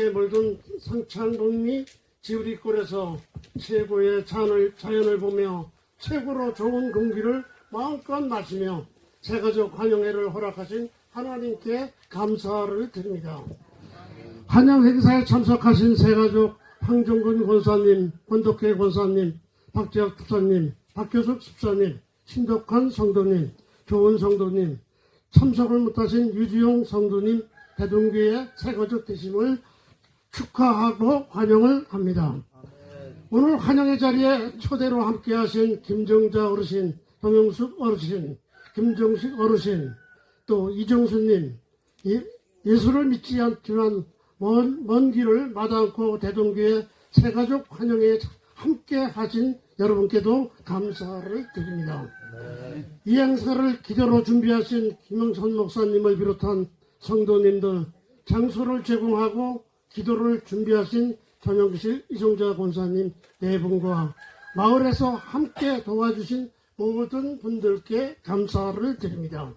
함께 물든 성창동리 지우리골에서 최고의 자연을, 자연을 보며 최고로 좋은 공기를 마음껏 마시며 새가족 환영회를 허락하신 하나님께 감사를 드립니다. 환영 행사에 참석하신 새가족 황종근 권사님, 권덕회 권사님, 박재혁 특사님, 박교숙 집사님, 신덕환 성도님, 조은 성도님, 참석을 못하신 유지용 성도님, 대동교의 새가족 되심을 축하하고 환영을 합니다. 오늘 환영의 자리에 초대로 함께하신 김정자 어르신, 동영숙 어르신, 김정식 어르신, 또 이정수님, 예- 예수를 믿지 않지만 먼, 먼 길을 마다않고 대동교회 새가족 환영에 함께 하신 여러분께도 감사를 드립니다. 이 행사를 기도로 준비하신 김영선 목사님을 비롯한 성도님들, 장소를 제공하고 기도를 준비하신 전영실 이종자 권사님 네 분과 마을에서 함께 도와주신 모든 분들께 감사를 드립니다.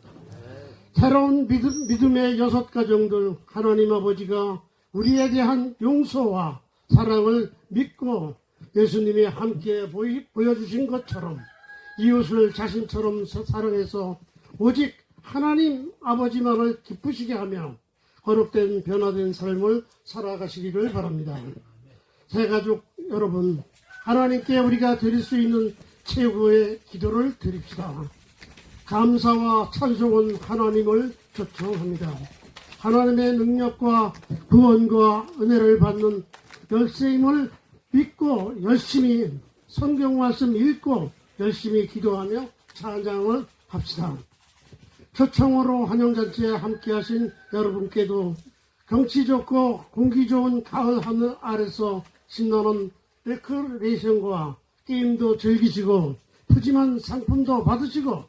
새로운 믿음, 믿음 의 여섯 가정들 하나님 아버지가 우리에 대한 용서와 사랑을 믿고 예수님이 함께 보이, 보여주신 것처럼 이웃을 자신처럼 사- 사랑해서 오직 하나님 아버지만을 기쁘시게 하며 거룩된 변화된 삶을 살아가시기를 바랍니다. 새가족 여러분 하나님께 우리가 드릴 수 있는 최고의 기도를 드립시다. 감사와 찬송은 하나님을 초청합니다. 하나님의 능력과 구원과 은혜를 받는 열쇠임을 믿고 열심히 성경 말씀 읽고 열심히 기도하며 찬양을 합시다. 초청으로 환영잔치에 함께하신 여러분께도 경치 좋고 공기 좋은 가을 하늘 아래서 신나는 레크레이션과 게임도 즐기시고 푸짐한 상품도 받으시고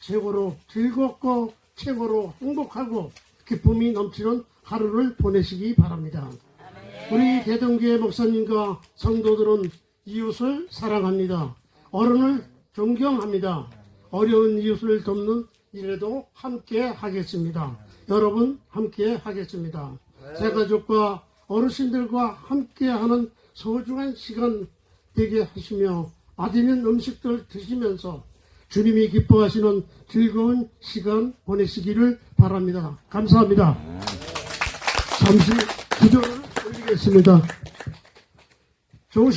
최고로 즐겁고 최고로 행복하고 기쁨이 넘치는 하루를 보내시기 바랍니다. 우리 대동교회 목사님과 성도들은 이웃을 사랑합니다. 어른을 존경합니다. 어려운 이웃을 돕는 일에도 함께 하겠습니다. 여러분 함께 하겠습니다. 새 가족과 어르신들과 함께 하는 소중한 시간 되게 하시며 맛있는 음식들 드시면서 주님이 기뻐하시는 즐거운 시간 보내시기를 바랍니다. 감사합니다. 잠시 기도를 올리겠습니다.